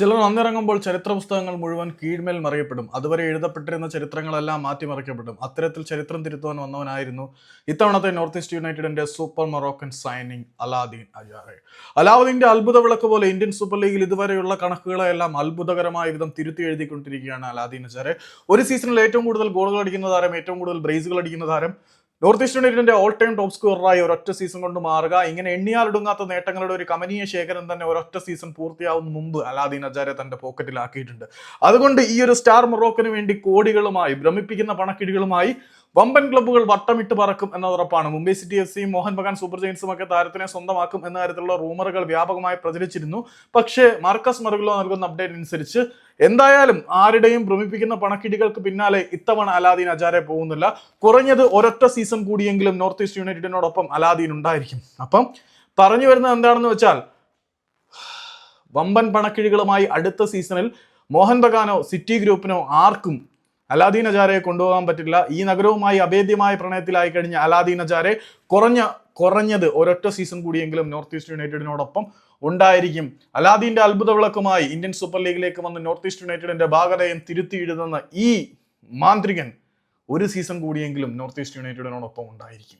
ചിലർ അന്നിറങ്ങുമ്പോൾ ചരിത്ര പുസ്തകങ്ങൾ മുഴുവൻ കീഴ്മേൽ മറിയപ്പെടും. അതുവരെ എഴുതപ്പെട്ടിരുന്ന ചരിത്രങ്ങളെല്ലാം മാറ്റിമറിക്കപ്പെടും. അത്തരത്തിൽ ചരിത്രം തിരുത്തുവാൻ വന്നവനായിരുന്നു ഇത്തവണത്തെ നോർത്ത് ഈസ്റ്റ് യുണൈറ്റഡിന്റെ super Moroccan signing Alaeddine Ajaraie. അലാവുദ്ദീന്റെ അത്ഭുത വിളക്ക് പോലെ ഇന്ത്യൻ സൂപ്പർ ലീഗിൽ ഇതുവരെയുള്ള കണക്കുകളെല്ലാം അത്ഭുതകരമായ വിധം തിരുത്തി എഴുതിക്കൊണ്ടിരിക്കുകയാണ് അലാദീൻ അജാറെ. ഒരു സീസണിൽ ഏറ്റവും കൂടുതൽ ഗോളുകൾ അടിക്കുന്ന താരം ഏറ്റവും കൂടുതൽ ബ്രേസുകൾ അടിക്കുന്ന താരം നോർത്ത് ഈസ്റ്റ് യുണൈറ്റഡിന്റെ ഓൾ ടൈം ടോപ്പ് സ്കോററായി ഒരൊറ്റ സീസൺ കൊണ്ട് മാറുക. ഇങ്ങനെ എണ്ണിയാലൊടുങ്ങാത്ത നേട്ടങ്ങളുടെ ഒരു കമനീയ ശേഖരം തന്നെ ഒരൊറ്റ സീസൺ പൂർത്തിയാവുന്ന മുമ്പ് അലാദീൻ അജാരെ തന്റെ പോക്കറ്റിലാക്കിയിട്ടുണ്ട് അതുകൊണ്ട് ഈ ഒരു സ്റ്റാർ മൊറോക്കിന് വേണ്ടി കോടികളുമായി ഭ്രമിപ്പിക്കുന്ന പണക്കിഴികളുമായി വമ്പൻ ക്ലബ്ബുകൾ വട്ടമിട്ട് പറക്കും എന്ന ഉറപ്പാണ്. മുംബൈ സിറ്റി എഫ് സിയും മോഹൻ ബഗാൻ സൂപ്പർ ജെയിൻസും ഒക്കെ താരത്തിനെ സ്വന്തമാക്കും എന്ന തരത്തിലുള്ള റൂമറുകൾ വ്യാപകമായി പ്രചരിച്ചിരുന്നു. പക്ഷേ മാർക്കസ് മറുകിലോ നൽകുന്ന അപ്ഡേറ്റ് അനുസരിച്ച് എന്തായാലും ആരുടെയും ഭ്രമിപ്പിക്കുന്ന പണക്കിടികൾക്ക് പിന്നാലെ ഇത്തവണ അലാദീൻ അജാരെ പോകുന്നില്ല. കുറഞ്ഞത് ഒരൊറ്റ സീസൺ കൂടിയെങ്കിലും നോർത്ത് ഈസ്റ്റ് യുണൈറ്റഡിനോടൊപ്പം അലാദീൻ ഉണ്ടായിരിക്കും. അപ്പം പറഞ്ഞു വരുന്നത് എന്താണെന്ന് വെച്ചാൽ വമ്പൻ പണക്കിഴികളുമായി അടുത്ത സീസണിൽ മോഹൻ ബഗാനോ സിറ്റി ഗ്രൂപ്പിനോ ആർക്കും അലാദീൻ അജാരയെ കൊണ്ടുപോകാൻ പറ്റില്ല. ഈ നഗരവുമായി അഭേദ്യമായ പ്രണയത്തിലായി കഴിഞ്ഞ അലാദീൻ അജാരെ കുറഞ്ഞ കുറഞ്ഞത് ഒരൊറ്റ സീസൺ കൂടിയെങ്കിലും നോർത്ത് ഈസ്റ്റ് യുണൈറ്റഡിനോടൊപ്പം ഉണ്ടായിരിക്കും. അലാദീന്റെ അത്ഭുത വിളക്കുമായി ഇന്ത്യൻ സൂപ്പർ ലീഗിലേക്ക് വന്ന് നോർത്ത് ഈസ്റ്റ് യുണൈറ്റഡിന്റെ ഭാഗതയം തിരുത്തിയിടുന്ന ഈ മാന്ത്രികൻ ഒരു സീസൺ കൂടിയെങ്കിലും നോർത്ത് ഈസ്റ്റ് യുണൈറ്റഡിനോടൊപ്പം ഉണ്ടായിരിക്കും.